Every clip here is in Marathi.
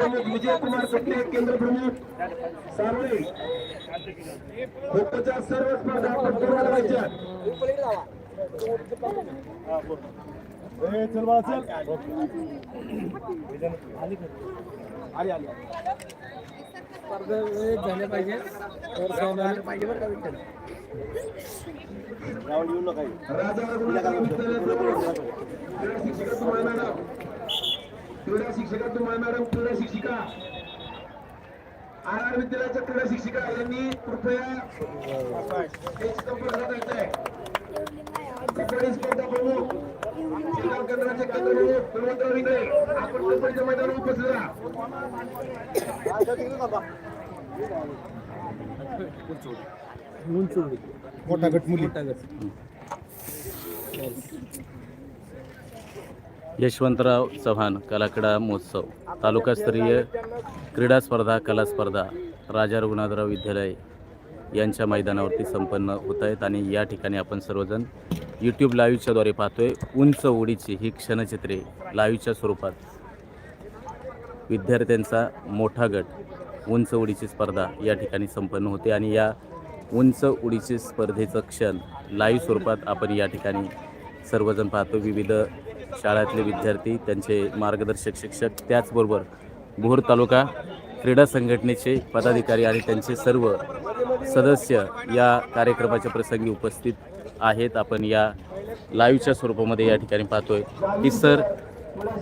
प्रमुख विजयकुमार कटले केंद्र प्रमुख सारोळे खो-खोच्या सर्व स्पर्धा आपण पूर्ण करायच्या. झाले पाहिजे पाहिजे बरं का विठ्ठल राजा रघुनाथ क्रीडा शिक्षिका तुम्हाला मॅडम क्रीडा शिक्षिका. आर आर विद्यालयाच्या क्रीडा शिक्षिका यांनी कृपया कबड्डी स्पर्धा प्रमुख जिल्हा केंद्राचे केंद्र प्रमुख बळवंतराव इंगळे आपण कबड्डीच्या मैदानावर उपस्थित राहा. मोठा गट मुली. मोठा गट यशवंतराव चव्हाण कलाकडा महोत्सव तालुकास्तरीय क्रीडा स्पर्धा कला स्पर्धा राजा रघुनाथराव विद्यालय यांच्या मैदानावरती संपन्न होत आहेत आणि या ठिकाणी आपण सर्वजण यूट्यूब लाईव्हच्याद्वारे पाहतोय. उंच उडीची ही क्षणचित्रे लाईव्हच्या स्वरूपात. विद्यार्थ्यांचा मोठा गट उंच उडीची स्पर्धा या ठिकाणी संपन्न होते आणि या उंच उडीची स्पर्धेचं क्षण लाईव्ह स्वरूपात आपण या ठिकाणी सर्वजण पाहतो विविध शाळातले विद्यार्थी त्यांचे मार्गदर्शक शिक्षक त्याचबरोबर भोर तालुका क्रीडा संघटनेचे पदाधिकारी आणि त्यांचे सर्व सदस्य या कार्यक्रमाच्या प्रसंगी उपस्थित आहेत. आपण या लाईव्हच्या स्वरूपामध्ये या ठिकाणी पाहतोय की सर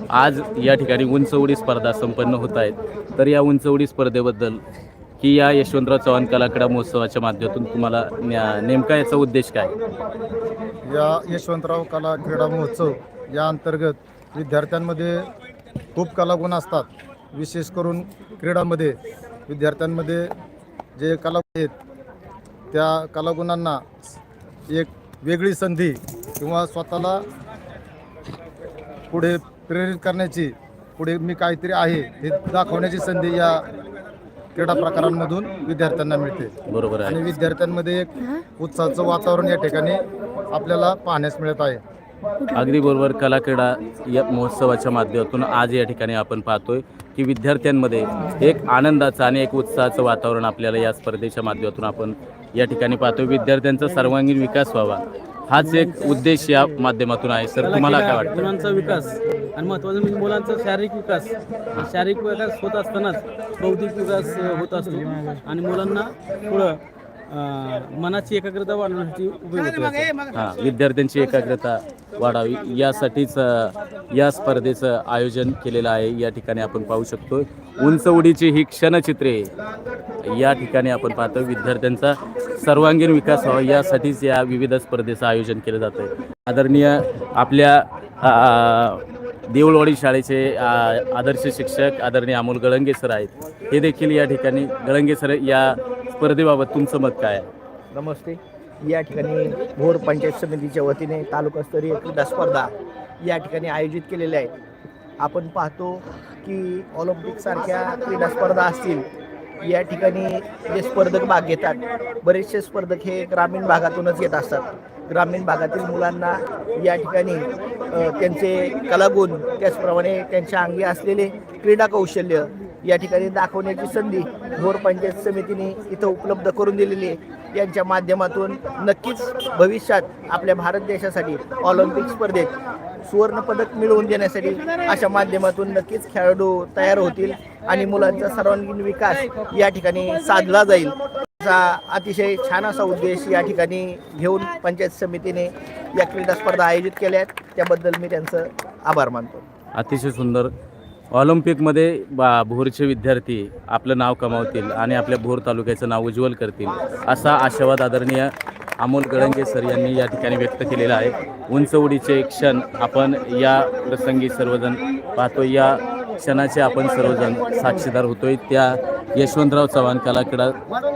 आज या ठिकाणी उंच उडी स्पर्धा संपन्न होत आहेत. तर या उंच उडी स्पर्धेबद्दल की या यशवंतराव चव्हाण कलाकडा महोत्सवाच्या माध्यमातून तुम्हाला न्या- नेमका याचा उद्देश काय? या यशवंतराव कला क्रीडा महोत्सव या अंतर्गत विद्यार्थ्यांमध्ये खूप कलागुण असतात. विशेष करून क्रीडामध्ये विद्यार्थ्यांमध्ये जे कला आहेत त्या कलागुणांना एक वेगळी संधी किंवा स्वतःला पुढे प्रेरित करण्याची पुढे मी काहीतरी आहे हे दाखवण्याची संधी या क्रीडा प्रकारांमधून विद्यार्थ्यांना मिळते. बरोबर आणि विद्यार्थ्यांमध्ये एक उत्साहाचं वातावरण या ठिकाणी आपल्याला पाहण्यास मिळत आहे. अगदी बरोबर कला क्रीडा या महोत्सवाच्या माध्यमातून आज या ठिकाणी आपण पाहतोय की विद्यार्थ्यांमध्ये एक आनंदाचं आणि एक उत्साहाचं वातावरण आपल्याला या स्पर्धेच्या माध्यमातून आपण या ठिकाणी पाहतोय. विद्यार्थ्यांचा सर्वांगीण विकास व्हावा हाच एक उद्देश या माध्यमातून आहे. सर तुम्हाला काय वाटतं? मुलांचा विकास आणि महत्वाचं म्हणजे मुलांचा शारीरिक विकास. शारीरिक विकास होत असतानाच बौद्धिक विकास होत असतो आणि मुलांना पुढं अ, मनाची एकाग्रता वाढवण्यासाठी उपयोग होतो याचा. हां विद्यार्थ्यांची एकाग्रता वाढावी. यासाठीच अ, या स्पर्धेचं आयोजन केलेलं आहे. या ठिकाणी आपण पाहू शकतो उंच उडीची ही क्षणचित्रे या ठिकाणी आपण पाहतो विद्यार्थ्यांचा सर्वांगीण विकास व्हावा. यासाठीच या विविध स्पर्धेचं आयोजन केलं जातं आदरणीय आपल्या अ, देऊळवाडी शाळेचे आदर्श शिक्षक आदरणीय अमोल गळंगे सर आहेत. हे देखील या ठिकाणी गळंगे सर या स्पर्धेबाबत तुमचं मत काय आहे? नमस्ते. या ठिकाणी भोर पंचायत समितीच्या वतीने तालुकास्तरीय क्रीडा स्पर्धा या ठिकाणी आयोजित केलेल्या आहेत आपण पाहतो की ऑलिम्पिकसारख्या क्रीडा स्पर्धा असतील या ठिकाणी जे स्पर्धक भाग घेतात बरेचसे स्पर्धक हे ग्रामीण भागातूनच येत असतात. ग्रामीण भागातील मुलांना या ठिकाणी त्यांचे कलागुण त्याचप्रमाणे त्यांच्या अंगी असलेले क्रीडा कौशल्य या ठिकाणी दाखवण्याची संधी भोर पंचायत समितीने इथं उपलब्ध करून दिलेली आहे. यांच्या माध्यमातून नक्कीच भविष्यात आपल्या भारत देशासाठी ऑलिम्पिक स्पर्धेत सुवर्णपदक मिळवून देण्यासाठी अशा माध्यमातून नक्कीच खेळाडू तयार होतील आणि मुलांचा सर्वांगीण विकास या ठिकाणी साधला जाईल. असा अतिशय छान असा उद्देश या ठिकाणी घेऊन पंचायत समितीने या क्रीडा स्पर्धा आयोजित केल्या आहेत. त्याबद्दल मी त्यांचं आभार मानतो. अतिशय सुंदर. ऑलिम्पिकमध्ये बा भोरचे विद्यार्थी आपलं नाव कमावतील आणि आपल्या भोर तालुक्याचं नाव उज्ज्वल करतील असा आशावाद आदरणीय अमोल गळंगे सर यांनी या ठिकाणी व्यक्त केलेला आहे. उंच उडीचे क्षण आपण या प्रसंगी सर्वजण पाहतो. या क्षणाचे आपण सर्वजण साक्षीदार होतोय. त्या यशवंतराव चव्हाण कला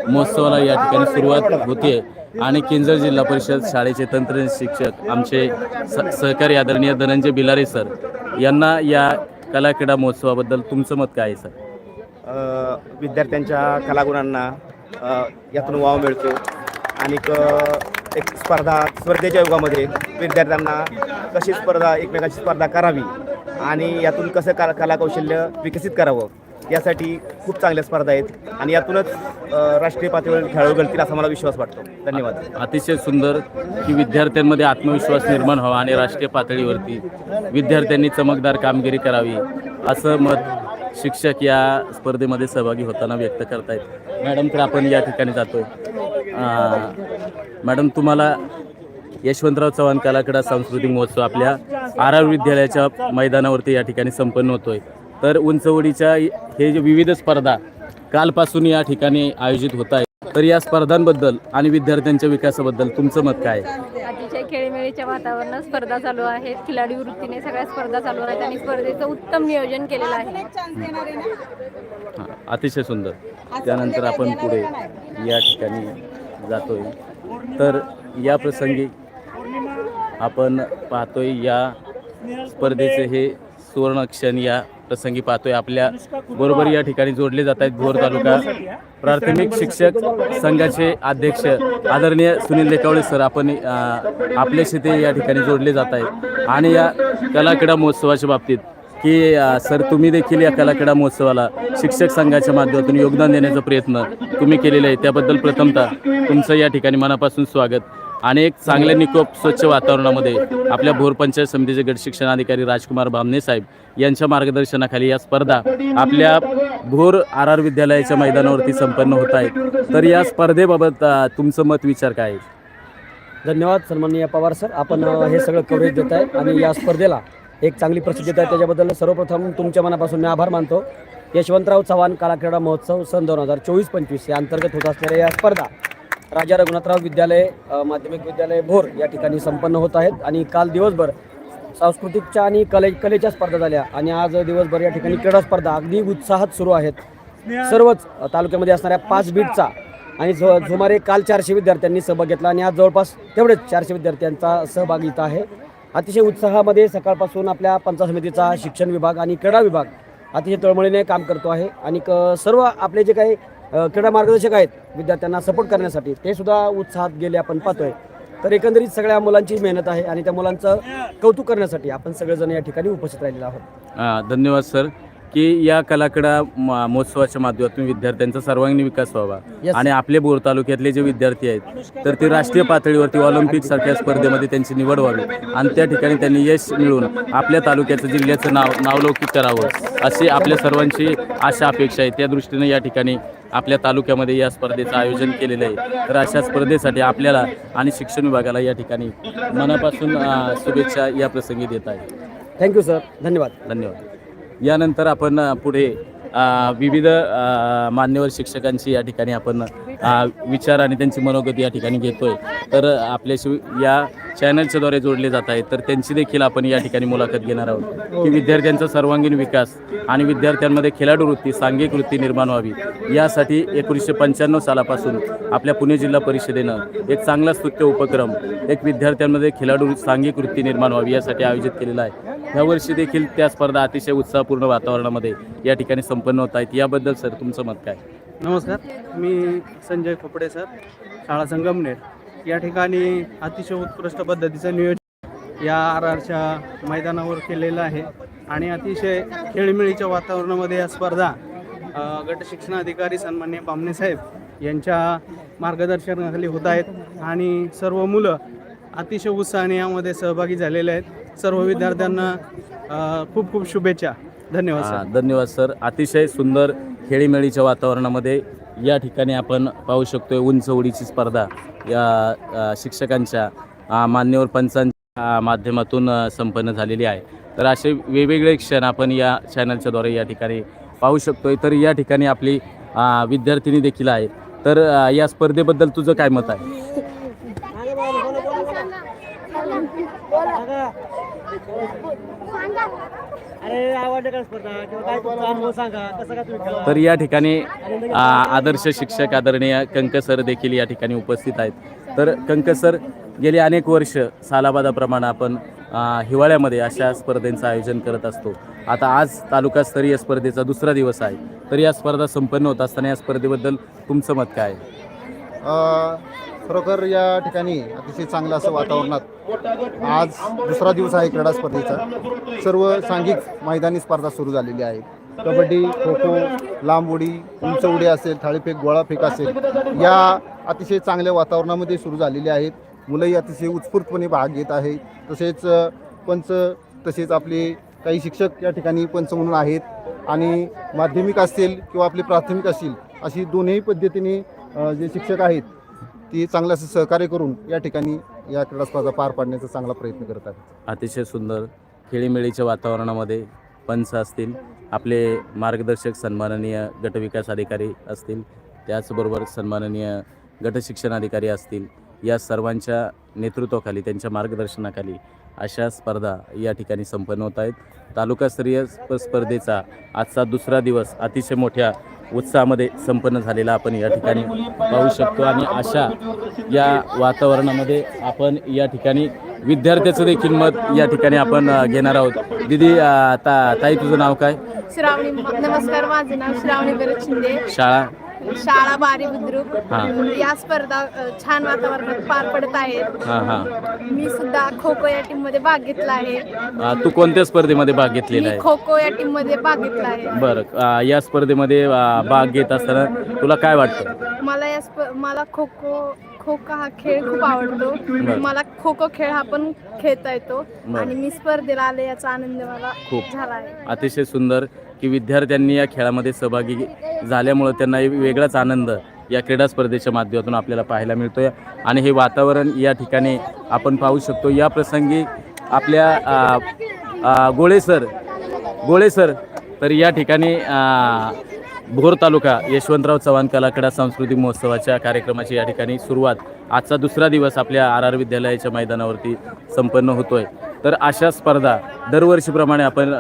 महोत्सवाला या ठिकाणी सुरुवात होते. आणि केंद्र जिल्हा परिषद शाळेचे तंत्र शिक्षक आमचे स सहकारी आदरणीय धनंजय बिलारे सर यांना या कलाक्रीडा महोत्सवाबद्दल तुमचं मत काय आहे सर? विद्यार्थ्यांच्या कलागुणांना यातून वाव मिळतो. आणि एक स्पर्धा स्पर्धेच्या युगामध्ये विद्यार्थ्यांना कशी स्पर्धा एकमेकांची स्पर्धा करावी आणि यातून कसं कला कलाकौशल्य विकसित करावं यासाठी खूप चांगल्या स्पर्धा आहेत आणि यातूनच राष्ट्रीय पातळीवर खेळाडू घडतील असा मला विश्वास वाटतो. धन्यवाद. अतिशय सुंदर की विद्यार्थ्यांमध्ये आत्मविश्वास निर्माण व्हावा आणि राष्ट्रीय पातळीवरती विद्यार्थ्यांनी चमकदार कामगिरी करावी असं मत शिक्षक या स्पर्धेमध्ये सहभागी होताना व्यक्त करतायत. मॅडमकडे आपण या ठिकाणी जातोय. मॅडम तुम्हाला यशवंतराव चव्हाण कलाकडा सांस्कृतिक महोत्सव आपल्या आर आर विद्यालयाच्या मैदानावरती या ठिकाणी संपन्न होतोय. तर उंचवडीच्या हे जे विविध स्पर्धा कालपासून या ठिकाणी आयोजित होत आहेत. तर या स्पर्धांबद्दल आणि विद्यार्थ्यांच्या विकासाबद्दल तुमचं मत काय आहे? अतिशय खेळीमेळीच्या वातावरणात स्पर्धा चालू आहेत. खिलाडी वृत्तीने सगळ्या स्पर्धा चालू आहेत आणि स्पर्धेचं उत्तम नियोजन केलेलं आहे. हां, अतिशय सुंदर. त्यानंतर आपण पुढे या ठिकाणी जातोय. तर या प्रसंगी आपण पाहतोय या स्पर्धेचे हे सुवर्णक्षण या प्रसंगी पाहतोय. आपल्या बरोबर या ठिकाणी जोडले जात आहेत भोर तालुका प्राथमिक शिक्षक संघाचे अध्यक्ष आदरणीय सुनील देकावळे सर. आपण आपल्याशी ते या ठिकाणी जोडले जात आहेत. आणि या कलाक्रीडा महोत्सवाच्या बाबतीत की सर तुम्ही देखील या कलाक्रीडा महोत्सवाला शिक्षक संघाच्या माध्यमातून योगदान देण्याचा प्रयत्न तुम्ही केलेला आहे. त्याबद्दल प्रथमतः तुमचं या ठिकाणी मनापासून स्वागत. आणि एक चांगल्या निकोप स्वच्छ वातावरणामध्ये आपल्या भोर पंचायत समितीचे गट शिक्षणाधिकारी राजकुमार भामने साहेब यांच्या मार्गदर्शनाखाली या स्पर्धा आपल्या भोर आर आर विद्यालयाच्या मैदानावरती संपन्न होत आहेत. तर या स्पर्धेबाबत तुमचं मत विचार काय आहे? धन्यवाद सन्माननीय पवार सर. आपण हे सगळं कव्हरेज देत आहे आणि या स्पर्धेला एक चांगली प्रसिद्धी आहे. त्याच्याबद्दल सर्वप्रथम तुमच्या मनापासून मी आभार मानतो. यशवंतराव चव्हाण कलाक्रीडा महोत्सव सन दोन हजार चोवीस पंचवीस या अंतर्गत होत असलेल्या या स्पर्धा राजा रघुनाथराव विद्यालय माध्यमिक विद्यालय भोर या ठिकाणी संपन्न होत आहेत. आणि काल दिवसभर सांस्कृतिकच्या आणि कले कलेच्या स्पर्धा झाल्या. आणि आज दिवसभर या ठिकाणी क्रीडा स्पर्धा. अगदी उत्साहात सुरू आहेत. सर्वच तालुक्यामध्ये असणाऱ्या पाच बीटचा आणि जो सुमारे काल चारशे विद्यार्थ्यांनी सहभाग घेतला. आणि आज जवळपास तेवढेच चारशे विद्यार्थ्यांचा सहभाग इथं आहे. अतिशय उत्साहामध्ये सकाळपासून आपल्या पंचायत समितीचा शिक्षण विभाग आणि क्रीडा विभाग अतिशय तळमळीने काम करतो आहे. आणि क सर्व आपले जे काही क्रीडा मार्गदर्शक आहेत विद्यार्थ्यांना सपोर्ट करण्यासाठी ते सुद्धा उत्साहात गेले आपण पाहतोय. तर एकंदरीत सगळ्या मुलांची मेहनत आहे आणि त्या मुलांचं कौतुक करण्यासाठी आपण सगळेजण या ठिकाणी उपस्थित राहिलेलो आहोत. धन्यवाद सर. की या कलाकडा म- महोत्सवाच्या माध्यमातून विद्यार्थ्यांचा सर्वांगीण विकास व्हावा. Yes. आणि आपले बोर तालुक्यातले जे विद्यार्थी आहेत तर ते राष्ट्रीय पातळीवरती ऑलिम्पिक सारख्या स्पर्धेमध्ये त्यांची निवड व्हावी. आणि त्या ठिकाणी त्यांनी यश मिळवून आपल्या तालुक्याचं जिल्ह्याचं नाव नावलौकिक करावं अशी आपल्या सर्वांची आशा अपेक्षा आहे. त्या दृष्टीने या ठिकाणी आपल्या तालुक्यामध्ये या स्पर्धेचं आयोजन केलेलं आहे. तर अशा स्पर्धेसाठी आपल्याला आणि शिक्षण विभागाला या ठिकाणी मनापासून अ, शुभेच्छा या प्रसंगी देत आहे. थँक्यू सर धन्यवाद. धन्यवाद. यानंतर आपण पुढे विविध मान्यवर शिक्षकांची या ठिकाणी आपण विचार आणि त्यांची मनोगत या ठिकाणी घेतोय. तर आपल्याशी या चॅनलच्याद्वारे जोडले जात आहेत. तर त्यांची देखील आपण या ठिकाणी मुलाखत घेणार आहोत. की विद्यार्थ्यांचा सर्वांगीण विकास आणि विद्यार्थ्यांमध्ये खेळाडू वृत्ती सांघिक वृत्ती निर्माण व्हावी यासाठी एकोणीसशे पंच्याण्णव सालापासून आपल्या पुणे जिल्हा परिषदेनं एक चांगला स्तुत्य उपक्रम एक विद्यार्थ्यांमध्ये खेळाडू सांघिक वृत्ती निर्माण व्हावी यासाठी आयोजित केलेला आहे. यावर्षी देखील त्या स्पर्धा अतिशय उत्साहपूर्ण वातावरणामध्ये या ठिकाणी संपन्न होत आहेत. याबद्दल सर तुमचं मत काय? नमस्कार. मी संजय खोपडे सर. शाळा संगमनेर. या ठिकाणी अतिशय उत्कृष्ट पद्धतीचं नियोजन या आर आरच्या मैदानावर केलेलं आहे. आणि अतिशय खेळीमेळीच्या वातावरणामध्ये या स्पर्धा अ, गट शिक्षणाधिकारी सन्मान्य बामणे साहेब यांच्या मार्गदर्शनाखाली होत आहेत. आणि सर्व मुलं अतिशय उत्साहाने यामध्ये सहभागी झालेले आहेत. सर्व विद्यार्थ्यांना खूप खूप शुभेच्छा. धन्यवाद सर. धन्यवाद सर. अतिशय सुंदर खेळीमेळीच्या वातावरणामध्ये या ठिकाणी आपण पाहू शकतोय उंच उडीची स्पर्धा या शिक्षकांच्या मान्यवर पंचांच्या माध्यमातून संपन्न झालेली आहे. तर असे वेगवेगळे क्षण आपण या चॅनलच्याद्वारे या ठिकाणी पाहू शकतोय. तर या ठिकाणी आपली विद्यार्थिनी देखील आहे तर या स्पर्धेबद्दल तुझं काय मत आहे अरे आवडलं का स्पर्धा किंवा काय तुमचा अनुभव सांगा कसं का तुम्ही खेळा तर या ठिकाणी आदर्श शिक्षक आदरणीय कंक सर देखील या ठिकाणी उपस्थित आहेत. तर कंक सर गेली अनेक वर्ष सालाबादाप्रमाणे आपण हिवाळ्यामध्ये अशा स्पर्धेंचं आयोजन करत असतो. आता आज तालुकास्तरीय स्पर्धेचा दुसरा दिवस आहे. तर या स्पर्धा संपन्न होत असताना या स्पर्धेबद्दल तुमचं मत काय खरोखर या ठिकाणी अतिशय चांगलं असं वातावरणात आज दुसरा दिवस आहे क्रीडा स्पर्धेचा. सर्व सांघिक मैदानी स्पर्धा सुरू झालेली आहे कबड्डी खो खो लांब उडी उंच उडी असेल थाळीफेक गोळाफेक असेल या अतिशय चांगल्या वातावरणामध्ये सुरू झालेली आहेत. मुलंही अतिशय उत्स्फूर्तपणे भाग घेत आहे तसेच पंच तसेच आपले काही शिक्षक या ठिकाणी पंच म्हणून आहेत आणि माध्यमिक असतील किंवा आपले प्राथमिक असतील अशी दोन्ही पद्धतीने जे शिक्षक आहेत ती चांगलं असं सहकार्य करून या ठिकाणी या क्रीडा स्पर्धा पार पाडण्याचा चांगला प्रयत्न करत आहेत अतिशय सुंदर खेळीमेळीच्या वातावरणामध्ये पंच असतील आपले मार्गदर्शक सन्माननीय गटविकास अधिकारी असतील त्याचबरोबर सन्माननीय गटशिक्षण अधिकारी असतील या सर्वांच्या नेतृत्वाखाली त्यांच्या मार्गदर्शनाखाली अशा स्पर्धा या ठिकाणी संपन्न होत आहेत. तालुकास्तरीय स्पर्धेचा आजचा दुसरा दिवस अतिशय मोठ्या उत्साहामध्ये संपन्न झालेला आपण या ठिकाणी पाहू शकतो आणि अशा या वातावरणामध्ये आपण या ठिकाणी विद्यार्थ्याचं देखील मत या ठिकाणी आपण घेणार आहोत. दिदी ता ताई तुझं नाव काय? श्रावणी नमस्कार माझं नाव श्रावणी शिंदे. शाळा? शाळा बारी बुद्रुक. हां. या स्पर्धा अ, छान वातावरणात पार पडत आहेत. हां हां. मी सुद्धा खो खो या टीममध्ये भाग घेतला आहे. तू कोणत्या स्पर्धेमध्ये भाग घेतलेला मी आहे? खो खो या टीममध्ये भाग घेतला आहे. बरं या स्पर्धेमध्ये भाग घेत असताना तुला काय वाटतं? मला या स्प मला खो खो खो खो हा खेळ खूप आवडतो. मला खो खो खेळ हा पण खेळता येतो. आणि मी स्पर्धेला आले याचा आनंद मला खूप. झाला आहे. अतिशय सुंदर. की विद्यार्थ्यांनी या खेळामध्ये सहभागी झाल्यामुळं त्यांना एक वेगळाच आनंद या क्रीडा स्पर्धेच्या माध्यमातून आपल्याला पाहायला मिळतो आहे आणि हे वातावरण या ठिकाणी आपण पाहू शकतो. या प्रसंगी आपल्या गोळे सर गोळे सर तर या ठिकाणी भोर तालुका यशवंतराव चव्हाण कलाकडा सांस्कृतिक महोत्सवाच्या कार्यक्रमाची या ठिकाणी सुरुवात आजचा दुसरा दिवस आपल्या आर आर विद्यालयाच्या मैदानावरती संपन्न होतो आहे तर अशा स्पर्धा दरवर्षीप्रमाणे आपण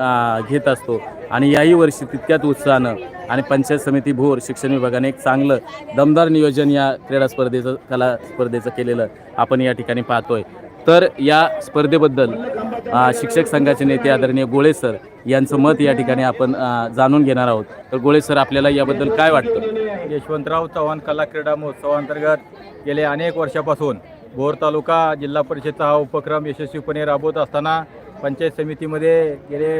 घेत असतो. आणि याही वर्षी तितक्याच उत्साहानं आणि पंचायत समिती भोर शिक्षण विभागाने एक चांगलं दमदार नियोजन या क्रीडा स्पर्धेचं कला स्पर्धेचं केलेलं आपण या ठिकाणी पाहतोय. तर या स्पर्धेबद्दल शिक्षक संघाचे नेते आदरणीय गोळे सर यांचं मत या ठिकाणी आपण जाणून घेणार आहोत. तर गोळे सर आपल्याला याबद्दल काय वाटतं? यशवंतराव चव्हाण कला क्रीडा महोत्सवांतर्गत गेले अनेक वर्षापासून भोर तालुका जिल्हा परिषदचा हा उपक्रम यशस्वीपणे राबवत असताना पंचायत समितीमध्ये गेले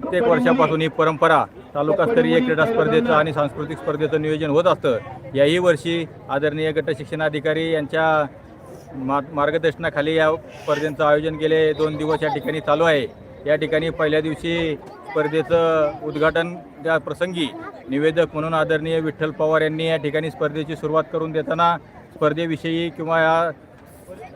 कित्येक वर्षापासून ही परंपरा तालुकास्तरीय क्रीडा स्पर्धेचं आणि सांस्कृतिक स्पर्धेचं नियोजन होत असतं. याही वर्षी आदरणीय गट शिक्षणाधिकारी यांच्या मा मार्गदर्शनाखाली या स्पर्धेचं आयोजन गेले. दोन दिवस या ठिकाणी चालू आहे. या ठिकाणी पहिल्या दिवशी स्पर्धेचं उद्घाटन त्या प्रसंगी निवेदक म्हणून आदरणीय विठ्ठल पवार यांनी या ठिकाणी स्पर्धेची सुरुवात करून देताना स्पर्धेविषयी किंवा या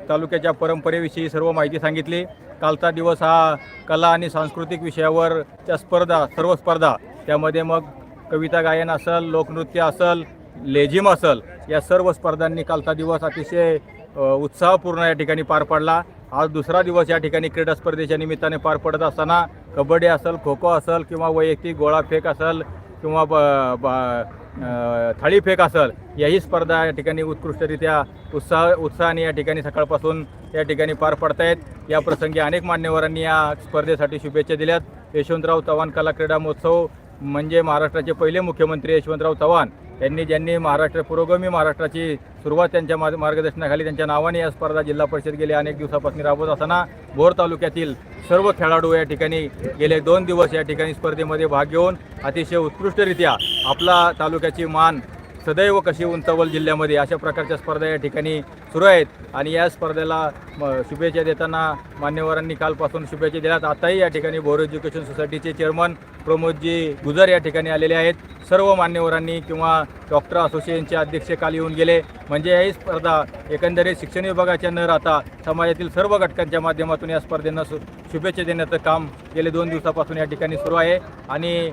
तालुक्याच्या परंपरेविषयी सर्व माहिती सांगितली. कालचा दिवस हा कला आणि सांस्कृतिक विषयावर त्या स्पर्धा सर्व स्पर्धा त्यामध्ये मग कविता गायन असल लोकनृत्य असल लेझिम असल या सर्व स्पर्धांनी कालचा दिवस अतिशय उत्साहपूर्ण या ठिकाणी पार पडला. आज दुसरा दिवस या ठिकाणी क्रीडा स्पर्धेच्या निमित्ताने पार पडत असताना कबड्डी असल खो खो असेल किंवा वैयक्तिक गोळाफेक असेल किंवा ब थाळीफेक असेल याही स्पर्धा या ठिकाणी उत्कृष्टरित्या उत्साह उत्साहाने या ठिकाणी सकाळपासून या ठिकाणी पार पडत आहेत या प्रसंगी अनेक मान्यवरांनी या स्पर्धेसाठी शुभेच्छा दिल्यात. यशवंतराव चव्हाण कला क्रीडा महोत्सव म्हणजे महाराष्ट्राचे पहिले मुख्यमंत्री यशवंतराव चव्हाण यांनी ज्यांनी महाराष्ट्र पुरोगामी महाराष्ट्राची सुरुवात त्यांच्या मार्ग मार्गदर्शनाखाली त्यांच्या नावाने या स्पर्धा जिल्हा परिषद गेल्या अनेक दिवसापासून राबवत असताना भोर तालुक्यातील सर्व खेळाडू या ठिकाणी गेले. दोन दिवस या ठिकाणी स्पर्धेमध्ये भाग घेऊन अतिशय उत्कृष्टरित्या आपला तालुक्याची मान सदैव कशी उंचावल जिल्ह्यामध्ये अशा प्रकारच्या स्पर्धा या ठिकाणी सुरू आहेत. आणि या स्पर्धेला म, शुभेच्छा देताना मान्यवरांनी कालपासून शुभेच्छा दिल्यात. आताही या ठिकाणी बोर एज्युकेशन सोसायटीचे चेअरमन प्रमोदजी गुजर या ठिकाणी आलेले आहेत. सर्व मान्यवरांनी किंवा डॉक्टर असोसिएशनचे अध्यक्ष काल येऊन गेले. म्हणजे ही स्पर्धा एकंदरीत शिक्षण विभागाच्या न राहता समाजातील सर्व घटकांच्या माध्यमातून या स्पर्धेंना सु शुभेच्छा देण्याचं काम गेले दोन दिवसापासून या ठिकाणी सुरू आहे. आणि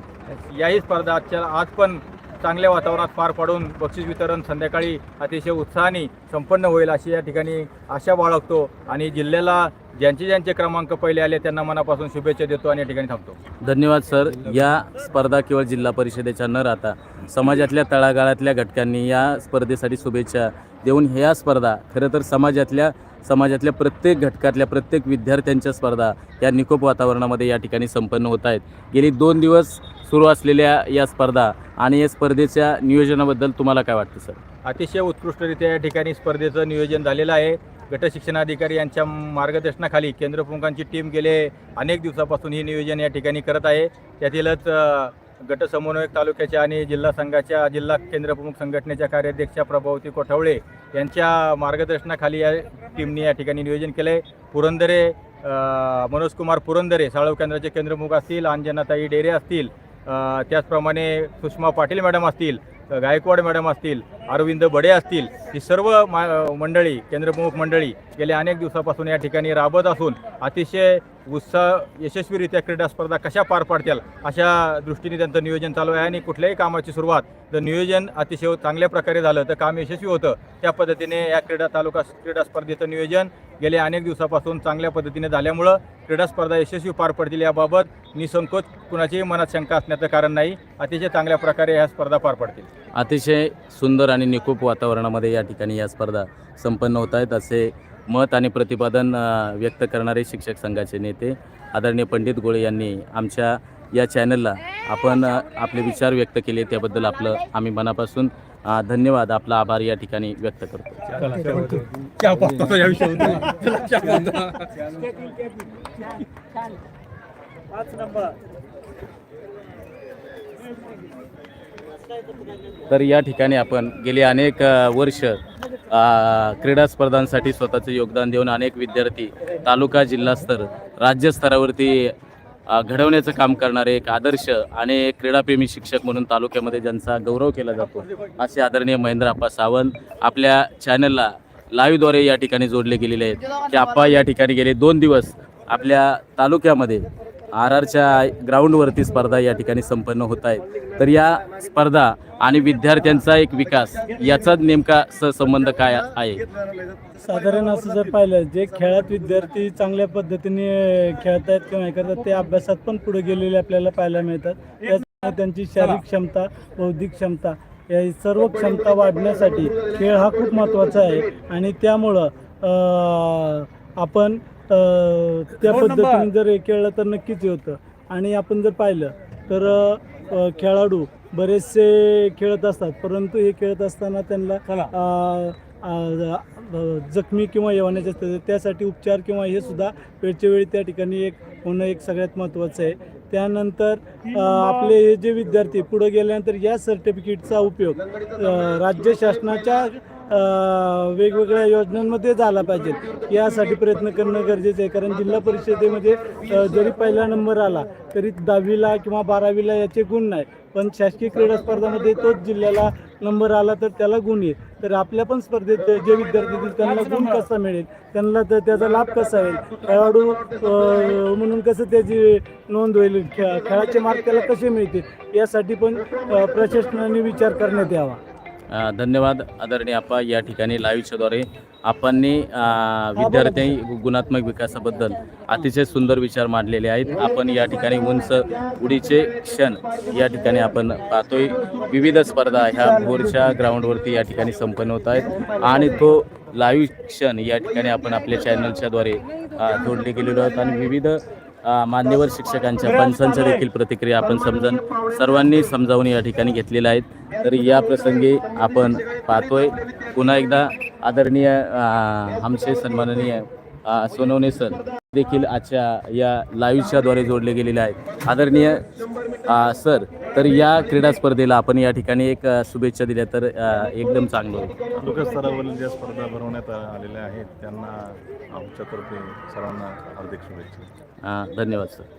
याही स्पर्धा आजच्या आज पण चांगल्या वातावरणात पार पाडून बक्षीस वितरण संध्याकाळी अतिशय उत्साहाने संपन्न होईल अशी या ठिकाणी आशा बाळगतो आणि जिल्ह्याला ज्यांचे ज्यांचे क्रमांक पहिले आले त्यांना मनापासून शुभेच्छा देतो आणि या ठिकाणी थांबतो. धन्यवाद सर. या स्पर्धा केवळ जिल्हा परिषदेच्या न राहता समाजातल्या तळागाळातल्या घटकांनी या स्पर्धेसाठी शुभेच्छा देऊन ह्या स्पर्धा खरं तर समाजातल्या समाजातल्या प्रत्येक घटकातल्या प्रत्येक विद्यार्थ्यांच्या स्पर्धा या निकोप वातावरणामध्ये या ठिकाणी संपन्न होत आहेत. गेली दोन दिवस सुरू असलेल्या या स्पर्धा आणि या स्पर्धेच्या नियोजनाबद्दल तुम्हाला काय वाटतं सर? अतिशय उत्कृष्टरित्या या ठिकाणी स्पर्धेचं नियोजन झालेलं आहे. गट शिक्षणाधिकारी यांच्या मार्गदर्शनाखाली केंद्रप्रमुखांची टीम गेले. अनेक दिवसापासून हे नियोजन या ठिकाणी करत आहे. त्यातीलच गट समन्वयक तालुक्याच्या आणि जिल्हा संघाच्या जिल्हा केंद्रप्रमुख संघटनेच्या कार्याध्यक्षा प्रभावती कोठावळे यांच्या मार्गदर्शनाखाली या टीमने या ठिकाणी नियोजन केलं आहे पुरंदरे मनोजकुमार पुरंदरे साळव केंद्राचे केंद्रप्रमुख असतील अंजनाताई डेरे असतील त्याचप्रमाणे सुषमा पाटील मॅडम असतील गायकवाड मॅडम असतील अरविंद बडे असतील ही सर्व मा मंडळी केंद्रप्रमुख मंडळी गेल्या अनेक दिवसापासून या ठिकाणी राबत असून अतिशय उत्साह यशस्वीरित्या क्रीडा स्पर्धा कशा पार पाडतील अशा दृष्टीने त्यांचं नियोजन चालू आहे आणि कुठल्याही कामाची सुरुवात जर नियोजन अतिशय चांगल्या प्रकारे झालं तर काम यशस्वी होतं. त्या पद्धतीने या क्रीडा तालुका क्रीडा स्पर्धेचं नियोजन गेल्या अनेक दिवसापासून चांगल्या पद्धतीने झाल्यामुळं क्रीडा स्पर्धा यशस्वी पार पडतील याबाबत निसंकोच कुणाच्याही मनात शंका असण्याचं कारण नाही. अतिशय चांगल्या प्रकारे ह्या स्पर्धा पार पडतील. अतिशय सुंदर आणि निकोप वातावरणामध्ये या ठिकाणी या स्पर्धा संपन्न होत आहेत. असे मत आणि प्रतिपादन व्यक्त करणारे शिक्षक संघाचे नेते आदरणीय पंडित गोळे यांनी आमच्या या चॅनलला आपण आपले विचार व्यक्त केले त्याबद्दल आपलं आम्ही मनापासून धन्यवाद. आपला आभार या ठिकाणी व्यक्त करतो. तर या ठिकाणी आपण गेली अनेक वर्ष क्रीडा स्पर्धांसाठी स्वतःचं योगदान देऊन अनेक विद्यार्थी तालुका जिल्हास्तर राज्यस्तरावरती घडवण्याचं काम करणारे एक आदर्श आणि एक क्रीडाप्रेमी शिक्षक म्हणून तालुक्यामध्ये ज्यांचा गौरव केला जातो असे आदरणीय महेंद्र आप्पा सावंत आपल्या चॅनलला लाईव्हद्वारे या ठिकाणी जोडले गेलेले आहेत. की आप्पा या ठिकाणी गेले दोन दिवस आपल्या तालुक्यामध्ये आर आरच्या ग्राउंडवरती स्पर्धा या ठिकाणी संपन्न होत आहेत. तर या स्पर्धा आणि विद्यार्थ्यांचा एक विकास याचा नेमका सहसंबंध काय आहे? साधारण असं जर पाहिलं जे खेळात विद्यार्थी चांगल्या पद्धतीने खेळत आहेत किंवा हे करतात ते अभ्यासात पण पुढे गेलेले आपल्याला पाहायला मिळतात. त्यांची शारीरिक क्षमता बौद्धिक क्षमता या सर्व क्षमता वाढण्यासाठी खेळ हा खूप महत्त्वाचा आहे. आणि त्यामुळं आपण त्या पद्धतीने जर हे खेळलं तर नक्कीच हे होतं. आणि आपण जर पाहिलं तर अं, खेळाडू बरेचसे खेळत असतात. परंतु हे खेळत असताना त्यांना अं, अं, जखमी किंवा येवाण्याचे असतात. त्यासाठी उपचार किंवा हे सुद्धा वेळच्या वेळी त्या ठिकाणी एक होणं एक सगळ्यात महत्त्वाचं आहे. त्यानंतर अं, आपले हे जे विद्यार्थी पुढे गेल्यानंतर या सर्टिफिकेटचा उपयोग अं, राज्य शासनाच्या वेगवेगळ्या योजनांमध्ये झाला पाहिजे. यासाठी प्रयत्न करणं गरजेचं आहे. कारण जिल्हा परिषदेमध्ये जरी पहिला नंबर आला तरी दहावीला किंवा बारावीला याचे गुण नाही. पण शासकीय क्रीडा स्पर्धामध्ये तोच जिल्ह्याला नंबर आला तर त्याला गुण येईल. तर आपल्या पण स्पर्धेत जे विद्यार्थी येतील त्यांना गुण कसा मिळेल त्यांना तर त्याचा लाभ कसा होईल? खेळाडू म्हणून कसं त्याची नोंद होईल? खेळाचे मार्क त्याला कसे मिळतील? यासाठी पण प्रशासनाने विचार करण्यात यावा. धन्यवाद आदरणीय आप्पा या ठिकाणी लाईव्हच्याद्वारे आपणनी विद्यार्थी गुणात्मक विकासाबद्दल अतिशय सुंदर विचार मांडलेले आहेत. आपण या ठिकाणी उंच उडीचे क्षण या ठिकाणी आपण पाहतोय. विविध स्पर्धा ह्या भोरच्या ग्राउंडवरती या ठिकाणी संपन्न होत आहेत. आणि तो लाईव्ह क्षण या ठिकाणी आपण आपल्या चॅनलच्याद्वारे जोडले गेलेलो आहोत. आणि विविध मान्यवर शिक्षकांच्या पंचांच्या देखील प्रतिक्रिया आपण समजून सर्वांनी समजावून या ठिकाणी घेतलेल्या आहेत. तर या प्रसंगी आपण पाहतोय पुन्हा एकदा आदरणीय आमचे सन्माननीय सोनवणे सर देखील आजच्या या लाईव्हच्याद्वारे जोडले गेलेले आहेत. आदरणीय सर तर या क्रीडा स्पर्धेला आपण या ठिकाणी एक शुभेच्छा दिल्या तर एकदम चांगलं होईल. तालुका स्तरावरील ज्या स्पर्धा भरवण्यात आलेल्या आहेत त्यांना आमच्यातर्फे सर्वांना हार्दिक शुभेच्छा. हां धन्यवाद सर.